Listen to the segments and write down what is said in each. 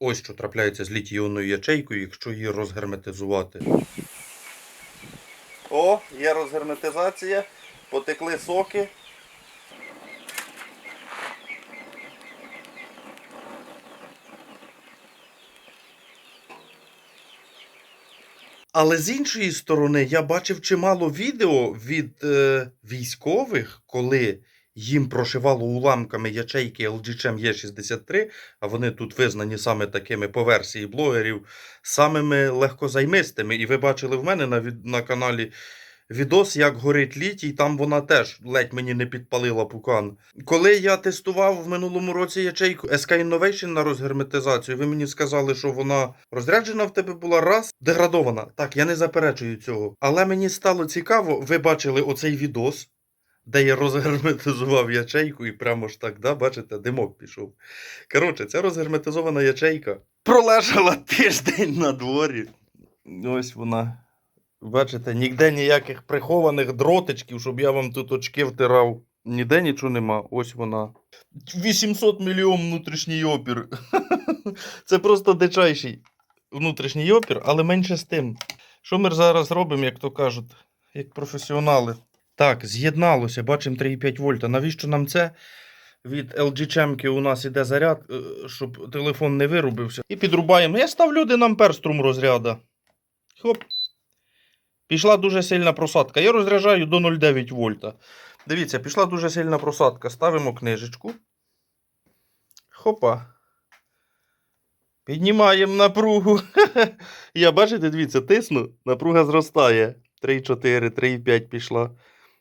Ось що трапляється з літій-іонною ячейкою, якщо її розгерметизувати. О, є розгерметизація, потекли соки. Але з іншої сторони, я бачив чимало відео від е, військових, коли їм прошивало уламками ячейки LG E63, а вони тут визнані саме такими по версії блогерів, самими легкозаймистими. І ви бачили в мене на, на каналі відос, як горить літій, там вона теж ледь мені не підпалила пукан. Коли я тестував в минулому році ячейку SK Innovation на розгерметизацію, ви мені сказали, що вона розряджена в тебе була раз, деградована. Так, я не заперечую цього. Але мені стало цікаво, ви бачили оцей відос. Де я розгерметизував ячейку і прямо ж так, да, бачите, димок пішов. Коротше, ця розгерметизована ячейка пролежала тиждень на дворі. Ось вона. Бачите, ніде ніяких прихованих дротичків, щоб я вам тут очки втирав. Ніде нічого нема. Ось вона. 800 мільйон внутрішній опір. Це просто дичайший внутрішній опір, але менше з тим. Що ми зараз робимо, як то кажуть, як професіонали? Так, з'єдналося, бачимо 3,5 вольта. Навіщо нам це? Від LG Чемки у нас іде заряд, е, щоб телефон не вирубився. І підрубаємо. Я ставлю 1 ампер струм розряда. Хоп. Пішла дуже сильна просадка. Я розряджаю до 0,9 вольта. Дивіться, пішла дуже сильна просадка. Ставимо книжечку. Хопа. Піднімаємо напругу. Я бачите, дивіться, тисну, напруга зростає. 3,4, 3,5 пішла.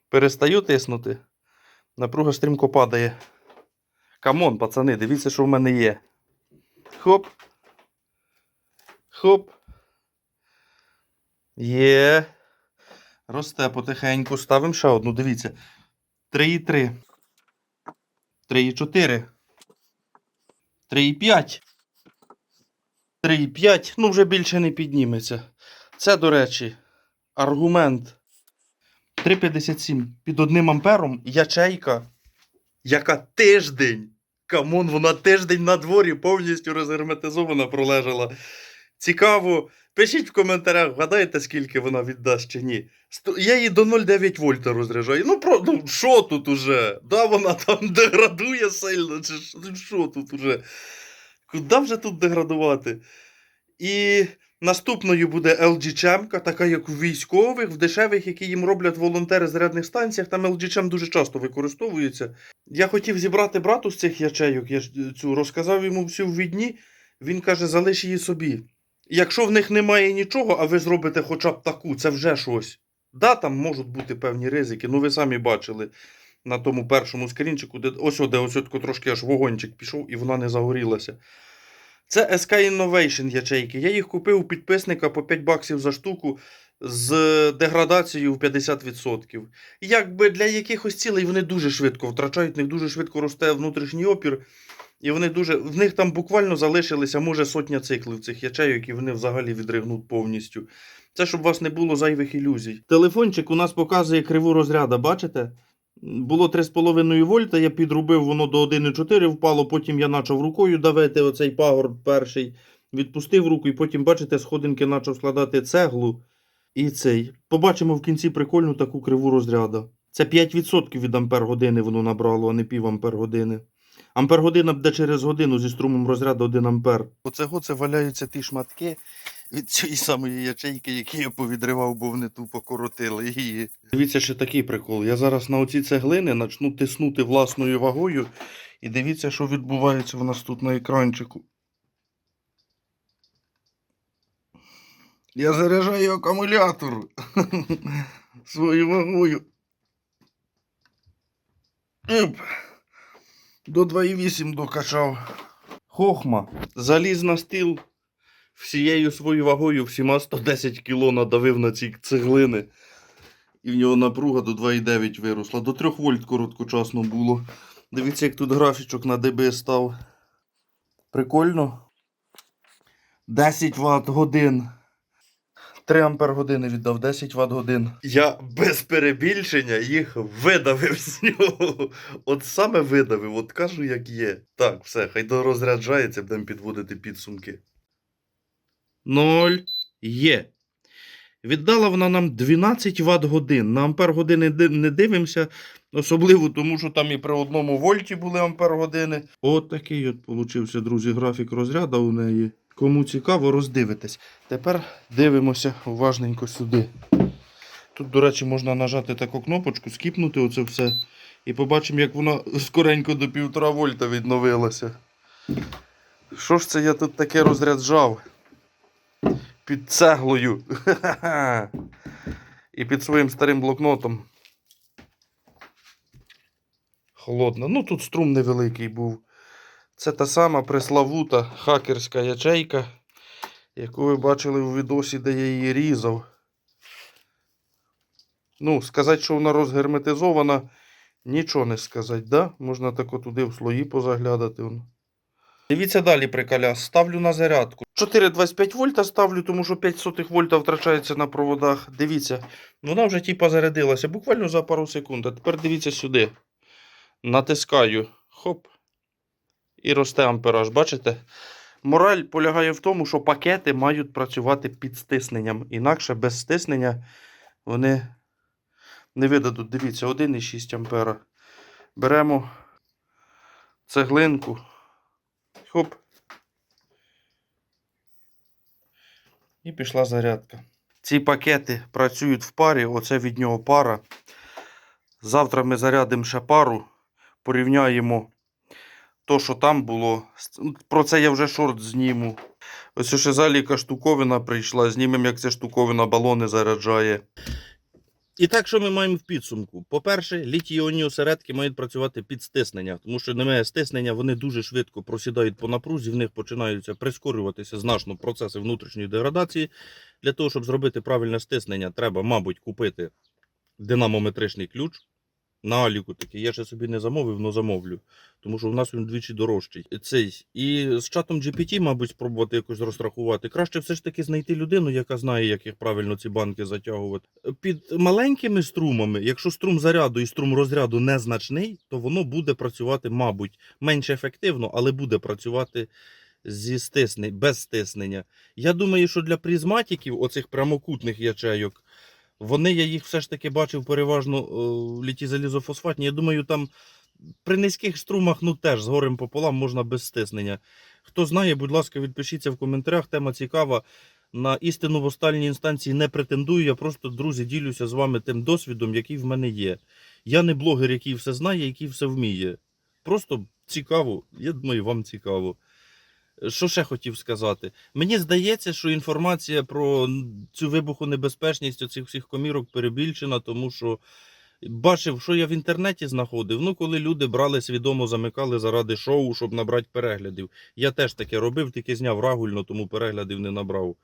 Перестаю тиснути. Напруга стрімко падає. Камон, пацани, дивіться, що в мене є. Хоп. Хоп. Є. Росте потихеньку. Ставимо ще одну. Дивіться. 3,3. 3,4. 3,5. 3,5. Ну, вже більше не підніметься. Це, до речі, аргумент. 3,57 під одним ампером ячейка, яка тиждень. Камон, вона тиждень на дворі повністю розгерметизована пролежала. Цікаво. Пишіть в коментарях, гадаєте, скільки вона віддасть чи ні. Я її до 0,9 вольта розряджаю. Ну, про, ну що тут уже? Да, вона там деградує сильно, чи ну, що тут уже? Куди вже тут деградувати? І наступною буде LG Чемка, така як у військових, в дешевих, які їм роблять волонтери в зарядних станціях. Там LG Чем дуже часто використовується. Я хотів зібрати брату з цих ячейок, я е, цю розказав йому всю в відні. Він каже, залиш її собі. Якщо в них немає нічого, а ви зробите хоча б таку, це вже щось. Да, там можуть бути певні ризики. Ну ви самі бачили на тому першому скрінчику, де ось о, де ось трошки аж вогончик пішов і вона не загорілася. Це SK Innovation ячейки. Я їх купив у підписника по 5 баксів за штуку з деградацією в 50%. Якби для якихось цілей вони дуже швидко втрачають, в них дуже швидко росте внутрішній опір. І вони дуже. В них там буквально залишилися, може, сотня циклів цих ячейок, і вони взагалі відригнуть повністю. Це щоб у вас не було зайвих ілюзій. Телефончик у нас показує криву розряда, бачите? Було 3,5 вольта, я підрубив, воно до 1,4 впало, потім я почав рукою давити оцей пагорб перший, відпустив руку, і потім, бачите, сходинки почав складати цеглу і цей. Побачимо в кінці прикольну таку криву розряда. Це 5% від ампер години воно набрало, а не пів ампер години. Ампер година буде через годину зі струмом розряду 1 ампер. Оцего це валяються ті шматки від цієї самої ячейки, які я повідривав, бо вони тупо коротили її. Дивіться, ще такий прикол. Я зараз на оці цеглини почну тиснути власною вагою. І дивіться, що відбувається у нас тут на екранчику. Я заряджаю акумулятор своєю вагою. Оп. До 2,8 докачав. Хохма. Заліз на стіл всією своєю вагою, всіма 110 кг надавив на ці цеглини. І в нього напруга до 2,9 виросла. До 3 вольт короткочасно було. Дивіться, як тут графічок на ДБ став. Прикольно. 10 Вт годин. 3 ампер години віддав, 10 Вт годин. Я без перебільшення їх видавив з нього. От саме видавив, от кажу, як є. Так, все, хай дорозряджається, будемо підводити підсумки. Ноль є. Віддала вона нам 12 Вт годин. На ампер години не дивимося, особливо тому, що там і при одному вольті були ампер години. От такий от получився, друзі, графік розряду у неї. Кому цікаво, роздивитесь. Тепер дивимося уважненько сюди. Тут, до речі, можна нажати таку кнопочку, скіпнути оце все. І побачимо, як воно скоренько до 1,5 вольта відновилося. Що ж це я тут таке розряджав? Під цеглою. І під своїм старим блокнотом. Холодно. Ну тут струм невеликий був. Це та сама преславута хакерська ячейка, яку ви бачили у відосі, де я її різав. Ну, сказати, що вона розгерметизована, нічого не сказати, да? Можна тако туди в слої позаглядати. Дивіться далі, приколя. Ставлю на зарядку. 4,25 вольта ставлю, тому що 5 сотих вольта втрачається на проводах. Дивіться, вона вже типа зарядилася буквально за пару секунд. А тепер дивіться сюди. Натискаю. Хоп. І росте ампераж. Бачите? Мораль полягає в тому, що пакети мають працювати під стисненням. Інакше без стиснення вони не видадуть. Дивіться, 1,6 ампера. Беремо цеглинку. Хоп. І пішла зарядка. Ці пакети працюють в парі, оце від нього пара. Завтра ми зарядимо ще пару, порівняємо то, що там було. Ну, Про це я вже шорт зніму. Ось ще заліка штуковина прийшла. Знімемо, як ця штуковина балони заряджає. І так, що ми маємо в підсумку? По-перше, літій-іонні осередки мають працювати під стиснення, тому що немає стиснення, вони дуже швидко просідають по напрузі, в них починаються прискорюватися значно процеси внутрішньої деградації. Для того, щоб зробити правильне стиснення, треба, мабуть, купити динамометричний ключ. На Аліку такий. Я ще собі не замовив, але замовлю. Тому що в нас він двічі дорожчий. Цей. І з чатом GPT, мабуть, спробувати якось розрахувати. Краще все ж таки знайти людину, яка знає, як їх правильно ці банки затягувати. Під маленькими струмами, якщо струм заряду і струм розряду незначний, то воно буде працювати, мабуть, менш ефективно, але буде працювати зі стисне, без стиснення. Я думаю, що для призматиків, оцих прямокутних ячейок, вони, я їх все ж таки бачив переважно о, літі залізофосфатні. Я думаю, там при низьких струмах ну теж з горем пополам можна без стиснення. Хто знає, будь ласка, відпишіться в коментарях. Тема цікава. На істину в останній інстанції не претендую. Я просто, друзі, ділюся з вами тим досвідом, який в мене є. Я не блогер, який все знає, який все вміє. Просто цікаво. Я думаю, вам цікаво. Що ще хотів сказати? Мені здається, що інформація про цю вибухонебезпечність оцих всіх комірок перебільшена, тому що бачив, що я в інтернеті знаходив. Ну, коли люди брали свідомо, замикали заради шоу, щоб набрати переглядів. Я теж таке робив, тільки зняв рагульно, тому переглядів не набрав.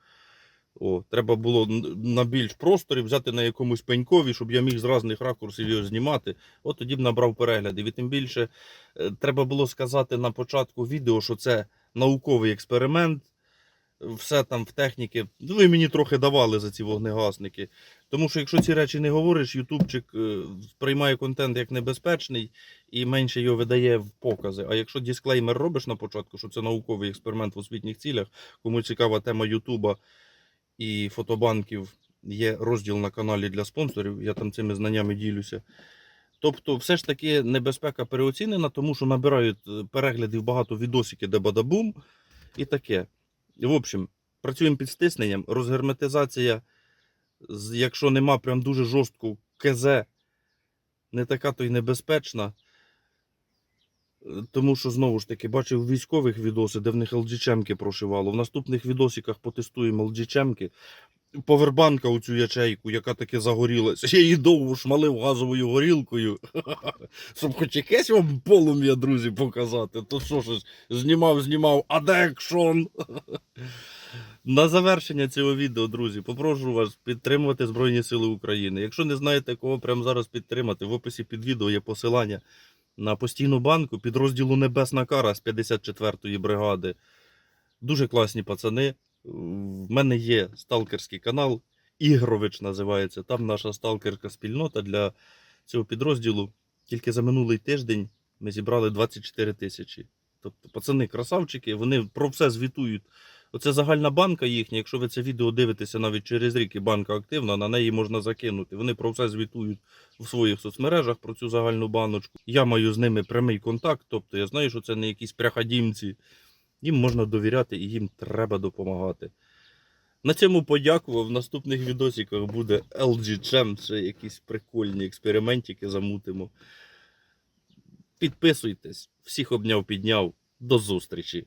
О, треба було на більш просторі взяти на якомусь пенькові, щоб я міг з різних ракурсів його знімати. От тоді б набрав переглядів. І тим більше е, треба було сказати на початку відео, що це науковий експеримент. Все там в техніки. Ну, ви мені трохи давали за ці вогнегасники. Тому що якщо ці речі не говориш, Ютубчик е, сприймає контент як небезпечний і менше його видає в покази. А якщо дисклеймер робиш на початку, що це науковий експеримент в освітніх цілях, кому цікава тема Ютуба і фотобанків, є розділ на каналі для спонсорів, я там цими знаннями ділюся. Тобто, все ж таки небезпека переоцінена, тому що набирають е, переглядів багато відосики, де бадабум і таке. В общем, працюємо під стисненням. Розгерметизація, якщо нема прям дуже жорстку КЗ, не така то й небезпечна. Е, Тому що знову ж таки бачив військових відоси, де в них LG-чемки прошивало. В наступних відосиках потестуємо LG-чемки. Повербанка у цю ячейку, яка таки загорілася. Я її довго шмалив газовою горілкою. Щоб хоч якесь вам полум'я, друзі, показати. То що ж, знімав, знімав, а де екшон? На завершення цього відео, друзі, попрошу вас підтримувати Збройні Сили України. Якщо не знаєте, кого прямо зараз підтримати, в описі під відео є посилання на постійну банку підрозділу Небесна Кара з 54-ї бригади. Дуже класні пацани. В мене є сталкерський канал. Ігрович називається. Там наша сталкерська спільнота для цього підрозділу. Тільки за минулий тиждень ми зібрали 24 тисячі. Тобто, пацани, красавчики, вони про все звітують. Оце загальна банка їхня. Якщо ви це відео дивитеся навіть через рік і банка активна, на неї можна закинути. Вони про все звітують в своїх соцмережах про цю загальну баночку. Я маю з ними прямий контакт, тобто я знаю, що це не якісь пряходімці. Їм можна довіряти і їм треба допомагати. На цьому подякував. В наступних відосиках буде LG Chem, ще якісь прикольні експериментики замутимо. Підписуйтесь, всіх обняв, підняв. До зустрічі!